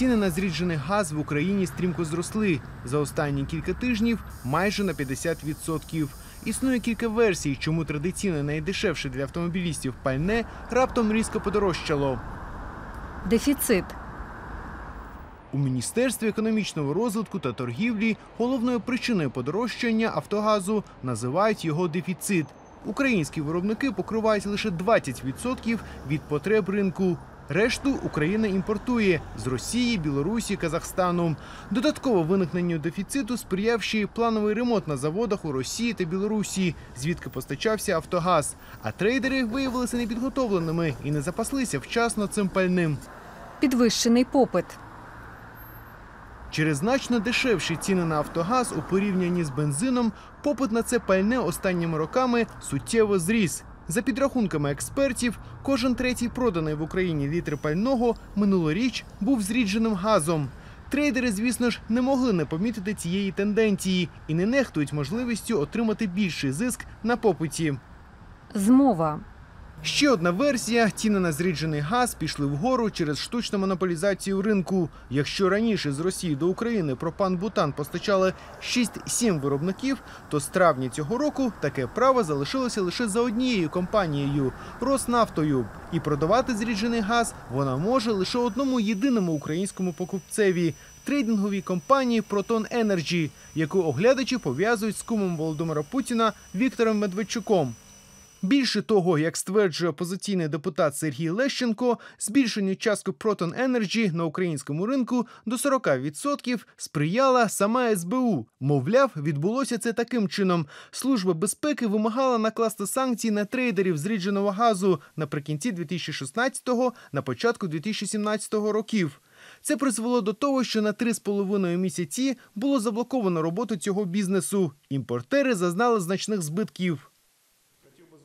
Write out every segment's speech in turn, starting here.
Ціни на зріджений газ в Україні стрімко зросли за останні кілька тижнів майже на 50%. Існує кілька версій, чому традиційно найдешевше для автомобілістів пальне раптом різко подорожчало. Дефіцит. У міністерстві економічного розвитку та торгівлі головною причиною подорожчання Автогазу називають його дефіцит. Українські виробники покривають лише 20% від потреб ринку. Решту Україна імпортує з Росії, Білорусі, Казахстану. Додатково виникненню дефіциту сприяв ще й плановий ремонт на заводах у Росії та Білорусі, звідки постачався Автогаз. А трейдери виявилися непідготовленими і не запаслися вчасно цим пальним. Підвищений попит. Через значно дешевші ціни на Автогаз у порівнянні з бензином попит на це пальне останніми роками суттєво зріс. За підрахунками експертів, кожен третій проданий в Україні літр пального минулоріч був зрідженим газом. Трейдери, звісно ж, не могли не помітити цієї тенденції і не нехтують можливістю отримати більший зиск на попиті. Змова. Ще одна версія: ціни на зріджений газ пішли вгору через штучну монополізацію ринку. Якщо раніше з Росії до України пропан-бутан постачали 6-7 виробників, то з травня цього року таке право залишилося лише за однією компанією Роснафтою. І продавати зріджений газ вона може лише одному єдиному українському покупцеві трейдинговій компанії Proton Energy, яку оглядачі пов'язують з кумом Володимира Путіна Віктором Медведчуком. Більше того, як стверджує опозиційний депутат Сергій Лещенко, збільшенню частки Proton Energy на українському ринку до 40% сприяла сама СБУ. Мовляв, відбулося це таким чином. Служба безпеки вимагала накласти санкції на трейдерів зрідженого газу наприкінці 2016-го, на початку 2017 років. Це призвело до того, що на 3,5 місяці було заблоковано роботу цього бізнесу. Імпортери зазнали значних збитків.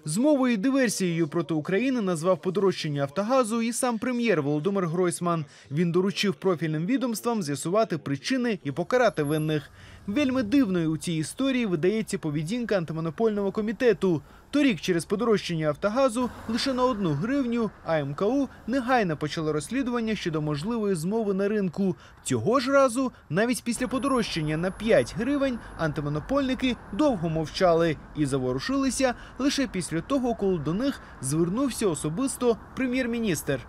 Змовою диверсією проти України назвав подорожчання Автогазу і сам прем'єр Володимир Гройсман. Він доручив профільним відомствам з'ясувати причини і покарати винних. Вельми дивною у цій історії видається поведінка антимонопольного комітету. Торік через подорожчання Автогазу лише на одну гривню АМКУ негайно почало розслідування щодо можливої змови на ринку. Цього ж разу, навіть після подорожчання на 5 гривень, антимонопольники довго мовчали і заворушилися лише після того, коли до них звернувся особисто прем'єр-міністр.